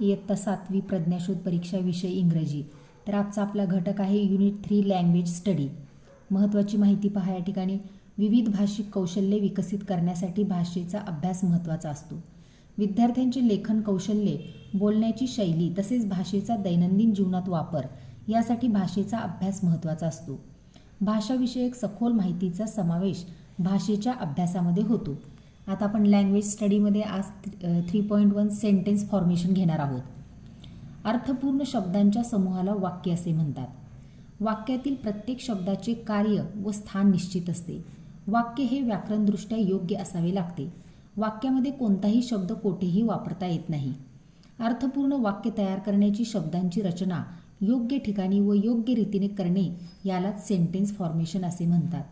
इयत्ता सातवी प्रज्ञाशोध परीक्षा विषय इंग्रजी. तर आजचा आपला घटक आहे युनिट थ्री लँग्वेज स्टडी महत्त्वाची माहिती पहा या ठिकाणी. विविध भाषिक कौशल्ये विकसित करण्यासाठी भाषेचा अभ्यास महत्त्वाचा असतो. विद्यार्थ्यांचे लेखन कौशल्ये बोलण्याची शैली तसेच भाषेचा दैनंदिन जीवनात वापर यासाठी भाषेचा अभ्यास महत्त्वाचा असतो. भाषाविषयक सखोल माहितीचा समावेश भाषेच्या अभ्यासामध्ये होतो. आता आपण लँग्वेज स्टडीमध्ये आज three point one sentence formation घेणार आहोत. अर्थपूर्ण शब्दांच्या समूहाला वाक्य असे म्हणतात. वाक्यातील प्रत्येक शब्दाचे कार्य व स्थान निश्चित असते. वाक्य हे व्याकरणदृष्ट्या योग्य असावे लागते. वाक्यामध्ये कोणताही शब्द कोठेही वापरता येत नाही. अर्थपूर्ण वाक्य तयार करण्याची शब्दांची रचना योग्य ठिकाणी व योग्य रीतीने करणे यालाच सेंटेन्स फॉर्मेशन असे म्हणतात.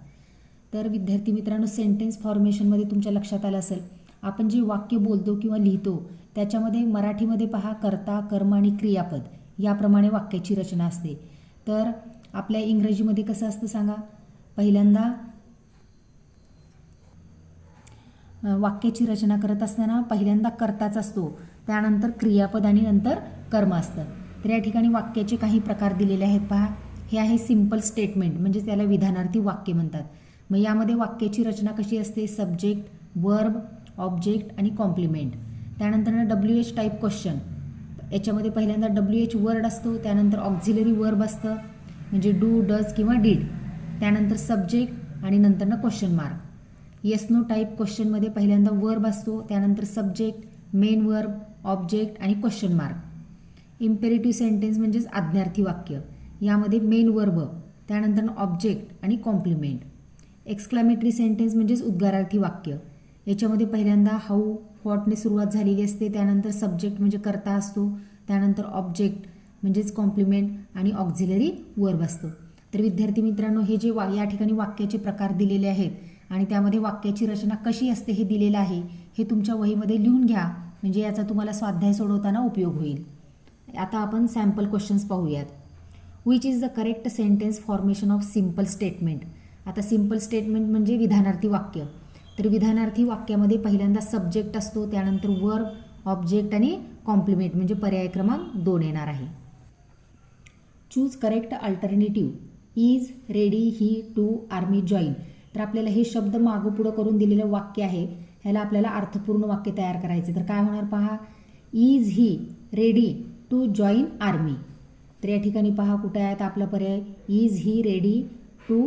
तर विद्यार्थी मित्रांनो सेंटेन्स फॉर्मेशनमध्ये तुमच्या लक्षात आलं असेल. आपण जे वाक्य बोलतो किंवा लिहितो त्याच्यामध्ये मराठीमध्ये पहा कर्ता कर्म आणि क्रियापद याप्रमाणे वाक्याची रचना असते. तर आपल्या इंग्रजीमध्ये कसं असतं सांगा? पहिल्यांदा वाक्याची रचना करत असताना पहिल्यांदा कर्ताच असतो त्यानंतर क्रियापद आणि नंतर कर्म असतं. तर या ठिकाणी वाक्याचे काही प्रकार दिलेले आहेत पहा. हे आहे सिंपल स्टेटमेंट म्हणजे त्याला विधानार्थी वाक्य म्हणतात. मग यामध्ये वाक्याची रचना कशी असते? सब्जेक्ट वर्ब ऑब्जेक्ट आणि कॉम्प्लिमेंट त्यानंतर डब्ल्यू एच टाईप क्वेश्चन याच्यामध्ये पहिल्यांदा डब्ल्यू एच वर्ड असतो त्यानंतर ऑक्झिलरी वर्ब असतं म्हणजे डू डज किंवा डीड त्यानंतर सब्जेक्ट आणि नंतर question mark yes no type क्वेश्चनमध्ये पहिल्यांदा वर्ब असतो त्यानंतर सब्जेक्ट मेन वर्ब ऑब्जेक्ट आणि क्वेश्चन मार्क इम्पेरेटिव्ह सेंटेन्स म्हणजेच आज्ञार्थी वाक्य. यामध्ये मेन वर्ब त्यानंतर ऑब्जेक्ट आणि कॉम्प्लिमेंट एक्सक्लामेटरी सेंटेन्स म्हणजेच उद्गारार्थी वाक्य. याच्यामध्ये पहिल्यांदा हाऊ व्हॉटने सुरुवात झालेली असते त्यानंतर सब्जेक्ट म्हणजे करता असतो त्यानंतर ऑब्जेक्ट म्हणजेच कॉम्प्लिमेंट आणि ऑक्झिलरी वर्ब असतो. तर विद्यार्थी मित्रांनो हे जे वा या ठिकाणी वाक्याचे प्रकार दिलेले आहेत आणि त्यामध्ये वाक्याची रचना कशी असते हे दिलेलं आहे हे तुमच्या वहीमध्ये लिहून घ्या म्हणजे याचा तुम्हाला स्वाध्याय सोडवताना उपयोग होईल. आता आपण सॅम्पल क्वेश्चन्स पाहूयात. Which is the correct sentence formation of simple statement आता सिंपल स्टेटमेंट म्हणजे विधानार्थी वाक्य. तर विधानार्थी वाक्यामध्ये पहिल्यांदा सब्जेक्ट असतो त्यानंतर वर्ब ऑब्जेक्ट आणि कॉम्प्लिमेंट म्हणजे पर्याय क्रमांक दोन येणार आहे. Choose correct alternative is ready he to army join तर आपल्याला हे शब्द मागं पुढं करून दिलेलं वाक्य आहे. ह्याला आपल्याला अर्थपूर्ण वाक्य तयार करायचे तर काय होणार पहा? Is he ready to join army तर या ठिकाणी पहा कुठे तर आपला पर्याय. Is he ready to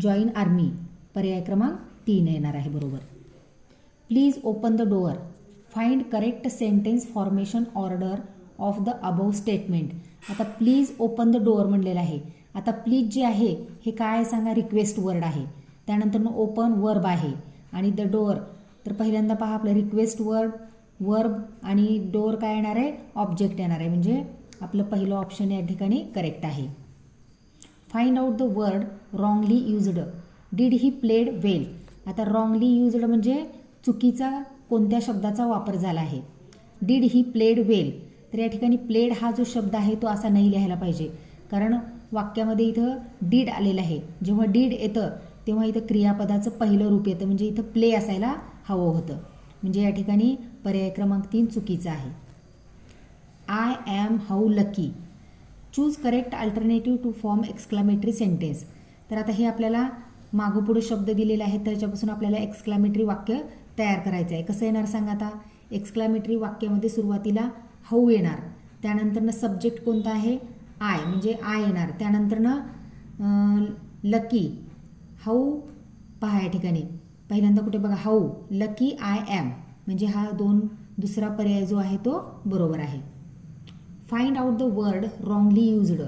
join army पर्याय क्रमांक तीन येणार आहे बरोबर. Please open the door find correct sentence formation order of the above statement आता प्लीज ओपन द डोअर म्हणलेलं आहे. आता प्लीज जे आहे हे काय सांगा? रिक्वेस्ट वर्ड आहे. त्यानंतर ओपन वर्ब आहे. आणि द डोअर तर पहिल्यांदा पहा आपलं रिक्वेस्ट वर्ड वर्ब आणि डोअर काय येणार आहे? ऑब्जेक्ट येणार आहे. म्हणजे आपलं पहिलं ऑप्शन या ठिकाणी करेक्ट आहे. Find out the word wrongly used did he played well आता रॉंगली युजड म्हणजे चुकीचा कोणत्या शब्दाचा वापर झाला आहे? डीड ही प्लेड वेल तर या ठिकाणी प्लेड हा जो शब्द आहे तो असा नाही लिहायला पाहिजे. कारण वाक्यामध्ये इथं डीड आलेलं आहे. जेव्हा डीड येतं तेव्हा इथं क्रियापदाचं पहिलं रूप येतं. म्हणजे इथं प्ले असायला हवं होतं. म्हणजे या ठिकाणी पर्याय क्रमांक तीन चुकीचा आहे. I am how lucky choose correct alternative to form exclamatory sentence तर आता हे आपल्याला मागोपुढे शब्द दिलेले आहेत त्याच्यापासून आपल्याला एक्सक्लामेटरी वाक्य तयार करायचं आहे. कसं येणार सांगा आता? एक्सक्लामेटरी वाक्यामध्ये सुरुवातीला हाऊ येणार? त्यानंतरनं सब्जेक्ट कोणता आहे? आय म्हणजे आय येणार. त्यानंतरनं लकी हाऊ पहा या ठिकाणी. पहिल्यांदा कुठे बघा हाऊ लकी आय ॲम म्हणजे हा दोन दुसरा पर्याय जो आहे तो बरोबर आहे. Find out the word wrongly used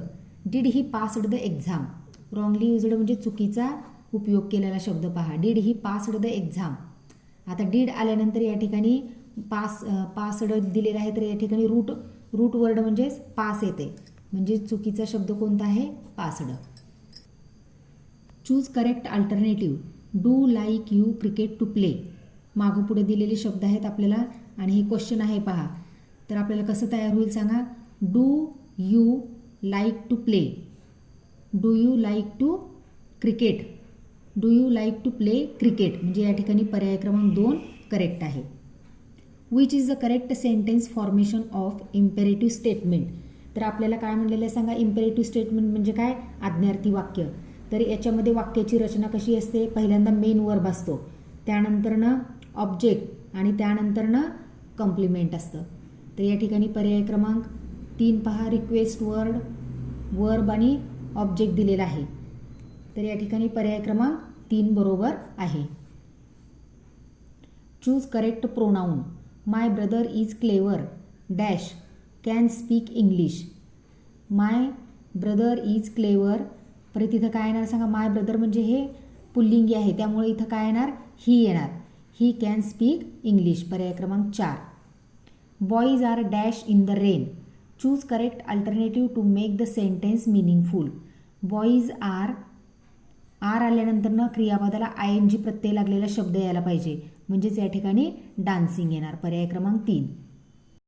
did he passed the exam wrongly used म्हणजे चुकीचा उपयोग केलेला शब्द पहा. Did he passed the exam आता डीड आल्यानंतर या ठिकाणी पास पासड दिलेला आहे तर या ठिकाणी रूट रूट वर्ड म्हणजेच पास येते. म्हणजे चुकीचा शब्द कोणता आहे? Passed choose correct alternative do like you cricket to play मागं पुढे दिलेले शब्द आहेत आपल्याला आणि हे क्वेश्चन आहे पहा. तर आपल्याला कसं तयार होईल सांगा? Do you like to play? Do you like to cricket? Do you like to play cricket? म्हणजे या ठिकाणी पर्याय क्रमांक दोन करेक्ट आहे. Which is the correct sentence formation of imperative statement तर आपल्याला काय म्हणलेलं आहे सांगा? इम्पेरेटिव्ह स्टेटमेंट म्हणजे काय? आज्ञार्थी वाक्य. तर याच्यामध्ये वाक्याची रचना कशी असते? पहिल्यांदा मेन वर्ब असतो त्यानंतरनं ऑब्जेक्ट आणि त्यानंतरनं कॉम्प्लिमेंट असतं. तर या ठिकाणी पर्याय क्रमांक तीन पहा रिक्वेस्ट वर्ड वर्ब आणि ऑब्जेक्ट दिलेला आहे. तर या ठिकाणी पर्याय क्रमांक तीन बरोबर आहे. Choose correct pronoun my brother is clever dash can speak English my brother is clever परत इथं काय येणार सांगा? माय ब्रदर म्हणजे हे पुल्लिंगी आहे. त्यामुळे इथं काय येणार? ही येणार. ही कॅन स्पीक इंग्लिश पर्याय क्रमांक चार. Boys are dash in the rain choose correct alternative to make the sentence meaningful boys are are आल्यानंतर ना क्रियापदाला आय एन जी प्रत्यय लागलेला शब्द यायला पाहिजे. म्हणजेच या ठिकाणी डान्सिंग येणार. पर्याय क्रमांक तीन.